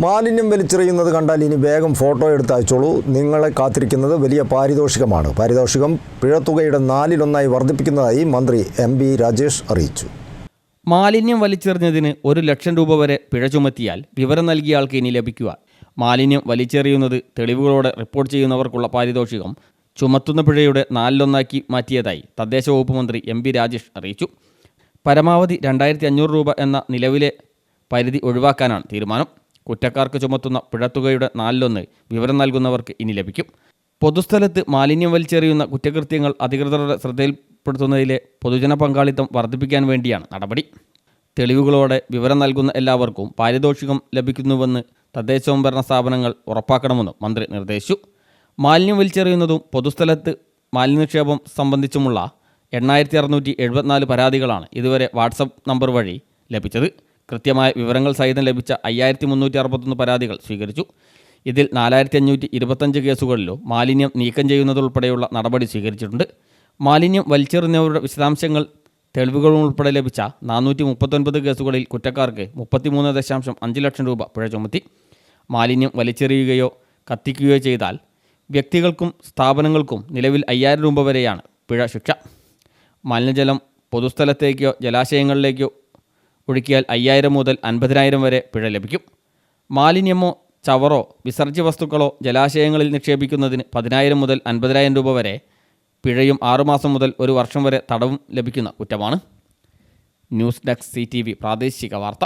മാലിന്യം വലിച്ചെറിയുന്നത് കണ്ടാൽ ഇനി വേഗം ഫോട്ടോ എടുത്ത് അയച്ചോളൂ. നിങ്ങളെ കാത്തിരിക്കുന്നത് വലിയ പാരിതോഷികമാണ്. പാരിതോഷികം പിഴത്തുകയുടെ നാലിലൊന്നായി വർദ്ധിപ്പിക്കുന്നതായി മന്ത്രി എം ബി രാജേഷ് അറിയിച്ചു. മാലിന്യം വലിച്ചെറിഞ്ഞതിന് ഒരു ലക്ഷം രൂപ വരെ പിഴ ചുമത്തിയാൽ വിവരം നൽകിയ ആൾക്ക് ഇനി ലഭിക്കുക. മാലിന്യം വലിച്ചെറിയുന്നത് തെളിവുകളോടെ റിപ്പോർട്ട് ചെയ്യുന്നവർക്കുള്ള പാരിതോഷികം ചുമത്തുന്ന പിഴയുടെ നാലിലൊന്നാക്കി മാറ്റിയതായി തദ്ദേശ വകുപ്പ് മന്ത്രി എം ബി രാജേഷ് അറിയിച്ചു. പരമാവധി രണ്ടായിരത്തി അഞ്ഞൂറ് രൂപ എന്ന നിലവിലെ പരിധി ഒഴിവാക്കാനാണ് തീരുമാനം. കുറ്റക്കാർക്ക് ചുമത്തുന്ന പിഴത്തുകയുടെ നാലിലൊന്ന് വിവരം നൽകുന്നവർക്ക് ഇനി ലഭിക്കും. പൊതുസ്ഥലത്ത് മാലിന്യം വലിച്ചെറിയുന്ന കുറ്റകൃത്യങ്ങൾ അധികൃതരുടെ ശ്രദ്ധയിൽപ്പെടുത്തുന്നതിലെ പൊതുജന പങ്കാളിത്തം വർദ്ധിപ്പിക്കാൻ വേണ്ടിയാണ് നടപടി. തെളിവുകളോടെ വിവരം നൽകുന്ന എല്ലാവർക്കും പാരിതോഷികം ലഭിക്കുന്നുവെന്ന് തദ്ദേശ സ്വയംഭരണ സ്ഥാപനങ്ങൾ ഉറപ്പാക്കണമെന്നും മന്ത്രി നിർദ്ദേശിച്ചു. മാലിന്യം വലിച്ചെറിയുന്നതും പൊതുസ്ഥലത്ത് മാലിന്യനിക്ഷേപം സംബന്ധിച്ചുമുള്ള എണ്ണായിരത്തി അറുന്നൂറ്റി എഴുപത്തിനാല് പരാതികളാണ് ഇതുവരെ വാട്സപ്പ് നമ്പർ വഴി ലഭിച്ചത്. കൃത്യമായ വിവരങ്ങൾ സഹിതം ലഭിച്ച അയ്യായിരത്തി മുന്നൂറ്റി അറുപത്തൊന്ന് പരാതികൾ സ്വീകരിച്ചു. ഇതിൽ നാലായിരത്തി അഞ്ഞൂറ്റി ഇരുപത്തഞ്ച് കേസുകളിലോ മാലിന്യം നീക്കം ചെയ്യുന്നതുൾപ്പെടെയുള്ള നടപടി സ്വീകരിച്ചിട്ടുണ്ട്. മാലിന്യം വലിച്ചെറിഞ്ഞവരുടെ വിശദാംശങ്ങൾ തെളിവുകളും ഉൾപ്പെടെ ലഭിച്ച നാനൂറ്റി മുപ്പത്തൊൻപത് കേസുകളിൽ കുറ്റക്കാർക്ക് മുപ്പത്തിമൂന്ന് ദശാംശം അഞ്ച് ലക്ഷം രൂപ പിഴ ചുമത്തി. മാലിന്യം വലിച്ചെറിയുകയോ കത്തിക്കുകയോ ചെയ്താൽ വ്യക്തികൾക്കും സ്ഥാപനങ്ങൾക്കും നിലവിൽ അയ്യായിരം രൂപ വരെയാണ് പിഴ ശിക്ഷ. മലിനജലം പൊതുസ്ഥലത്തേക്കോ ജലാശയങ്ങളിലേക്കോ ഒഴുക്കിയാൽ അയ്യായിരം മുതൽ അൻപതിനായിരം വരെ പിഴ ലഭിക്കും. മാലിന്യമോ ചവറോ വിസർജ്യ വസ്തുക്കളോ ജലാശയങ്ങളിൽ നിക്ഷേപിക്കുന്നതിന് പതിനായിരം മുതൽ അൻപതിനായിരം രൂപ വരെ പിഴയും ആറുമാസം മുതൽ ഒരു വർഷം വരെ തടവും ലഭിക്കുന്ന കുറ്റമാണ്. ന്യൂസ് ഡെസ്ക് സി പ്രാദേശിക വാർത്ത.